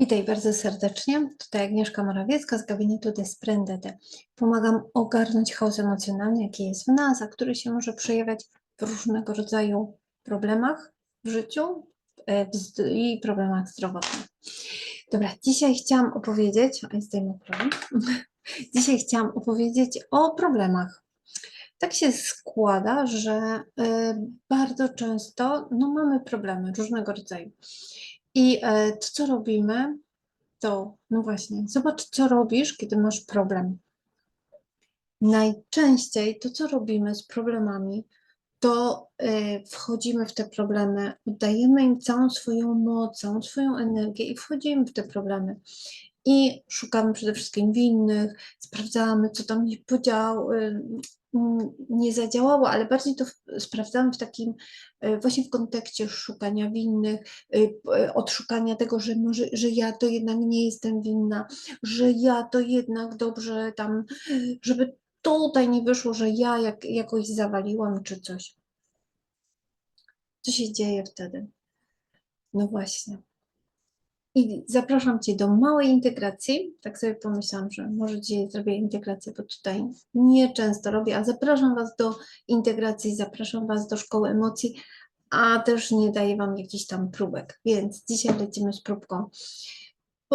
Witaj bardzo serdecznie. Tutaj Agnieszka Morawiecka z gabinetu Desprendete. Pomagam ogarnąć chaos emocjonalny, jaki jest w nas, a który się może przejawiać w różnego rodzaju problemach w życiu e, i problemach zdrowotnych. Dobra, dzisiaj chciałam opowiedzieć, a zdejmę problem. Dzisiaj chciałam opowiedzieć o problemach. Tak się składa, że e, bardzo często no, mamy problemy różnego rodzaju. I e, to, co robimy, to no właśnie, zobacz, co robisz, kiedy masz problem. Najczęściej to, co robimy z problemami, to e, wchodzimy w te problemy, oddajemy im całą swoją moc, całą swoją energię i wchodzimy w te problemy. I szukamy przede wszystkim winnych, sprawdzamy, co tam nie podział, nie zadziałało, ale bardziej to sprawdzamy w takim y, właśnie w kontekście szukania winnych, p- y, odszukania tego, że może, że ja to jednak nie jestem winna, że ja to jednak dobrze tam, żeby tutaj nie wyszło, że ja jak, jakoś zawaliłam czy coś. Co się dzieje wtedy? No właśnie. I zapraszam Cię do małej integracji. Tak sobie pomyślałam, że może dzisiaj zrobię integrację, bo tutaj nie często robię, a zapraszam Was do integracji, zapraszam Was do szkoły emocji, a też nie daję Wam jakichś tam próbek. Więc dzisiaj lecimy z próbką.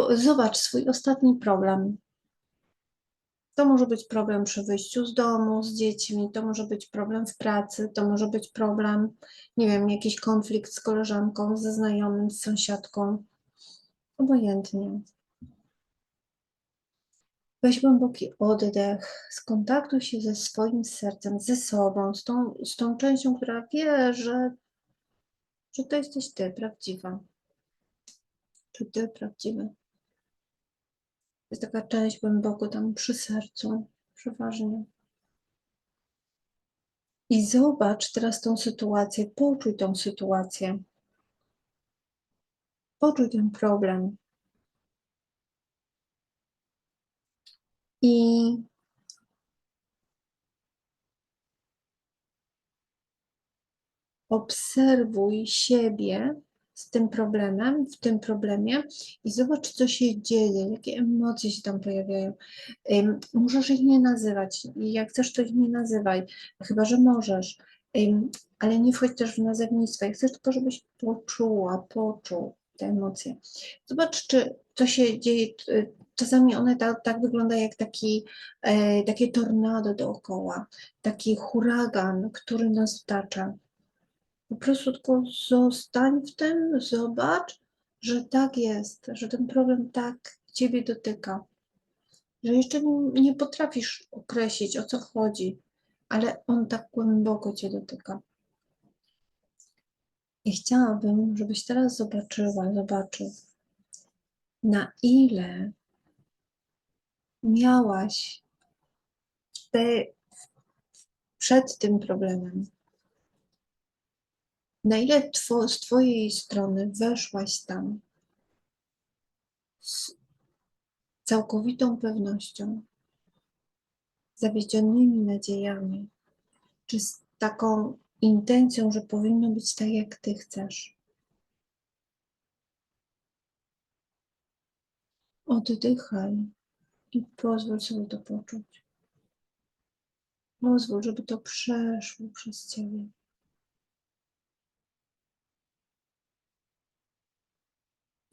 Zobacz swój ostatni problem. To może być problem przy wyjściu z domu, z dziećmi, to może być problem w pracy, to może być problem, nie wiem, jakiś konflikt z koleżanką, ze znajomym, z sąsiadką. Obojętnie. Weź głęboki oddech, skontaktuj się ze swoim sercem, ze sobą, z tą, z tą częścią, która wie, że, że to jesteś ty, prawdziwa. Czy ty prawdziwy. Jest taka część głęboko tam przy sercu, przeważnie. I zobacz teraz tą sytuację, poczuj tą sytuację. Poczuj ten problem. I obserwuj siebie z tym problemem, w tym problemie i zobacz, co się dzieje, jakie emocje się tam pojawiają. Ym, Możesz ich nie nazywać jak chcesz, to ich nie nazywaj, chyba że możesz, Ym, ale nie wchodź też w nazewnictwo. Chcę tylko, żebyś poczuła, poczuł te emocje. Zobacz, czy co się dzieje. Czasami one tak, tak wygląda jak taki, e, takie tornado dookoła, taki huragan, który nas otacza. Po prostu tylko zostań w tym, zobacz, że tak jest, że ten problem tak Ciebie dotyka, że jeszcze nie potrafisz określić, o co chodzi, ale on tak głęboko Cię dotyka. I chciałabym, żebyś teraz zobaczyła, zobaczył, na ile miałaś te, przed tym problemem, na ile two, z Twojej strony weszłaś tam z całkowitą pewnością, zawiedzionymi nadziejami, czy z taką intencją, że powinno być tak, jak Ty chcesz. Oddychaj i pozwól sobie to poczuć. Pozwól, żeby to przeszło przez Ciebie.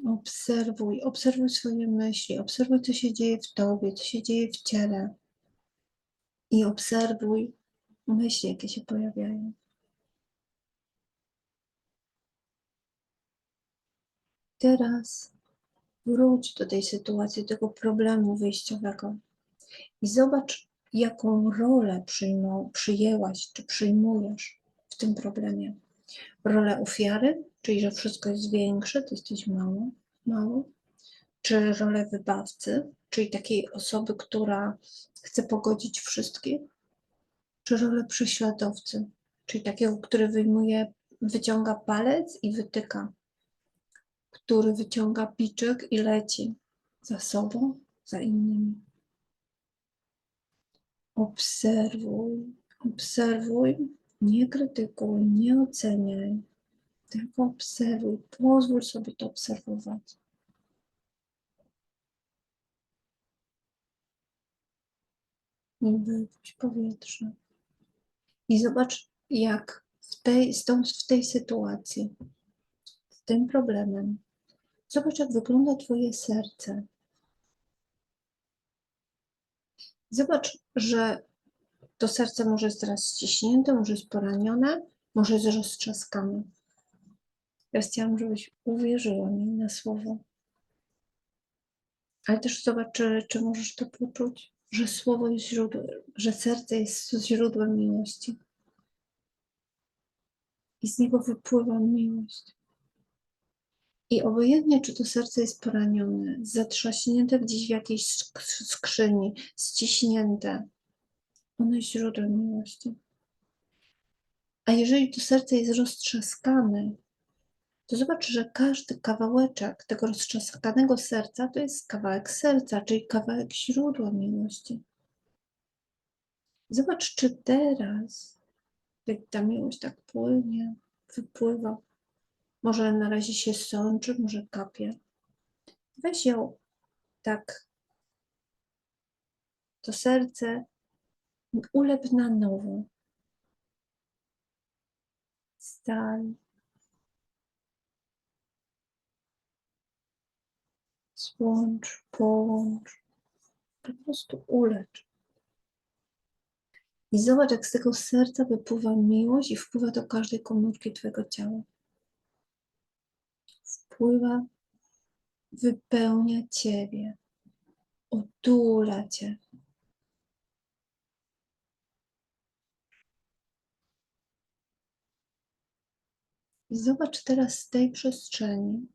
Obserwuj, obserwuj swoje myśli, obserwuj, co się dzieje w tobie, co się dzieje w ciele. I obserwuj myśli, jakie się pojawiają. Teraz wróć do tej sytuacji, tego problemu wyjściowego i zobacz, jaką rolę przyjmą, przyjęłaś czy przyjmujesz w tym problemie. Rolę ofiary, czyli że wszystko jest większe, ty jesteś mało, mało, czy rolę wybawcy, czyli takiej osoby, która chce pogodzić wszystkich, czy rolę prześladowcy, czyli takiego, który wyjmuje, wyciąga palec i wytyka, który wyciąga piczek i leci za sobą, za innymi. Obserwuj, obserwuj, nie krytykuj, nie oceniaj, tylko obserwuj, pozwól sobie to obserwować. i wypuść powietrze. I zobacz, jak w tej, w tej sytuacji tym problemem, zobacz, jak wygląda Twoje serce. Zobacz, że to serce może jest teraz ściśnięte, może jest poranione, może jest roztrzaskane. Ja chciałam, żebyś uwierzyła mi na słowo. Ale też zobacz, czy, czy możesz to poczuć, że słowo jest źródłem, że serce jest źródłem miłości. I z niego wypływa miłość. I obojętnie, czy to serce jest poranione, zatrzaśnięte gdzieś w jakiejś sk- skrzyni, ściśnięte, ono jest źródłem miłości. A jeżeli to serce jest roztrzaskane, to zobacz, że każdy kawałeczek tego roztrzaskanego serca to jest kawałek serca, czyli kawałek źródła miłości. Zobacz, czy teraz, jak ta miłość tak płynie, wypływa, może na razie się sączy, może kapie. Weź ją tak, to serce ulep na nowo. Stal. Złącz, połącz. Po prostu ulecz. I zobacz, jak z tego serca wypływa miłość i wpływa do każdej komórki Twojego ciała. Wpływa, wypełnia Ciebie, otula Cię. I zobacz teraz z tej przestrzeni,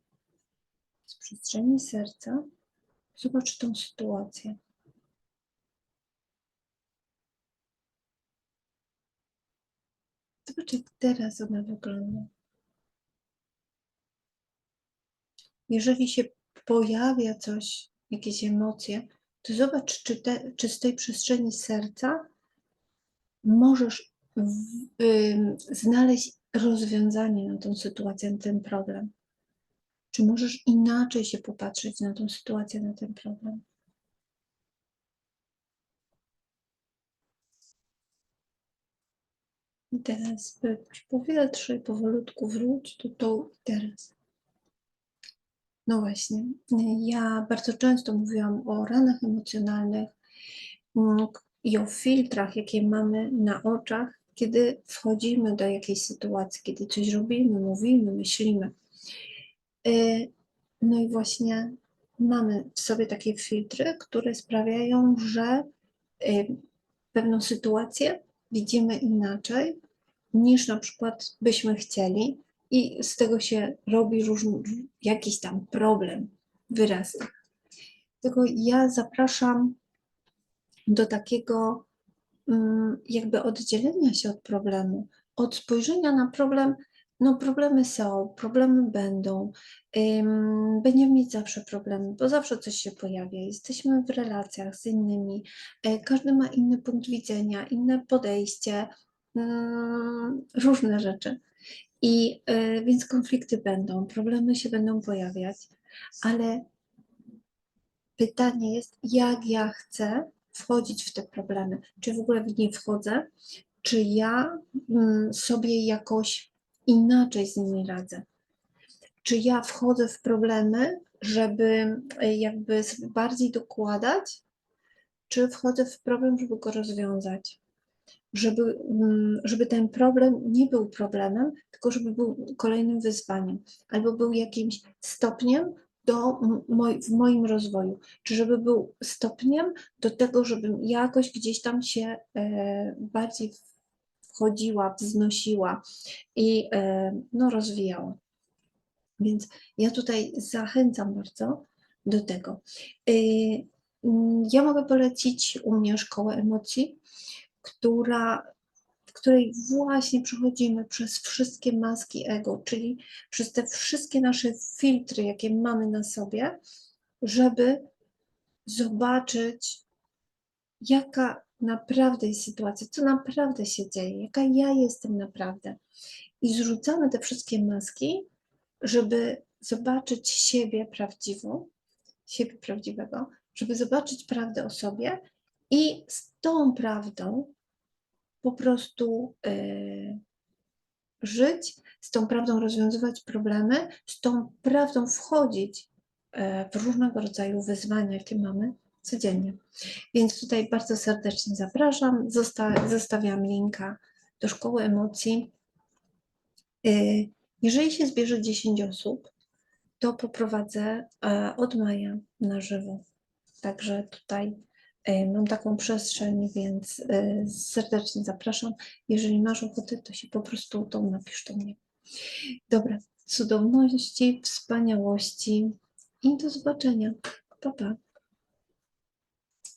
z przestrzeni serca, zobacz tą sytuację. Zobacz, jak teraz ona wygląda. Jeżeli się pojawia coś, jakieś emocje, to zobacz, czy, te, czy z tej przestrzeni serca możesz w, ym, znaleźć rozwiązanie na tą sytuację, na ten problem. Czy możesz inaczej się popatrzeć na tą sytuację, na ten problem? I teraz wypuść powietrze powolutku wróć do tu teraz. No właśnie, ja bardzo często mówiłam o ranach emocjonalnych mm, i o filtrach, jakie mamy na oczach, kiedy wchodzimy do jakiejś sytuacji, kiedy coś robimy, mówimy, myślimy. Y, No i właśnie mamy w sobie takie filtry, które sprawiają, że y, pewną sytuację widzimy inaczej niż na przykład byśmy chcieli i z tego się robi różny, jakiś tam problem, wyrasta. Tylko ja zapraszam do takiego mm, jakby oddzielenia się od problemu, od spojrzenia na problem, no problemy są, problemy będą, będziemy mieć zawsze problemy, bo zawsze coś się pojawia, jesteśmy w relacjach z innymi, y, każdy ma inny punkt widzenia, inne podejście, mm, różne rzeczy. I y, więc konflikty będą, problemy się będą pojawiać, ale pytanie jest, jak ja chcę wchodzić w te problemy? Czy w ogóle w nie wchodzę? Czy ja mm, sobie jakoś inaczej z nimi radzę? Czy ja wchodzę w problemy, żeby y, jakby bardziej dokładać? Czy wchodzę w problem, żeby go rozwiązać? Żeby, mm, żeby ten problem nie był problemem, tylko żeby był kolejnym wyzwaniem, albo był jakimś stopniem do moj, w moim rozwoju, czy żeby był stopniem do tego, żebym jakoś gdzieś tam się e, bardziej wchodziła, wznosiła i e, no, rozwijała. Więc ja tutaj zachęcam bardzo do tego. Y, mm, Ja mogę polecić u mnie szkołę emocji, która, w której właśnie przechodzimy przez wszystkie maski ego, czyli przez te wszystkie nasze filtry, jakie mamy na sobie, żeby zobaczyć, jaka naprawdę jest sytuacja, co naprawdę się dzieje, jaka ja jestem naprawdę. I zrzucamy te wszystkie maski, żeby zobaczyć siebie prawdziwą, siebie prawdziwego, żeby zobaczyć prawdę o sobie i z tą prawdą po prostu y, żyć, z tą prawdą rozwiązywać problemy, z tą prawdą wchodzić e, w różnego rodzaju wyzwania, jakie mamy codziennie. Więc tutaj bardzo serdecznie zapraszam. Zosta- zostawiam linka do Szkoły Emocji. Y, Jeżeli się zbierze 10 osób, to poprowadzę e, od maja na żywo. Także tutaj mam taką przestrzeń, więc e, serdecznie zapraszam. Jeżeli masz ochotę, to się po prostu to napisz do mnie. Dobra, cudowności, wspaniałości i do zobaczenia. Pa, pa.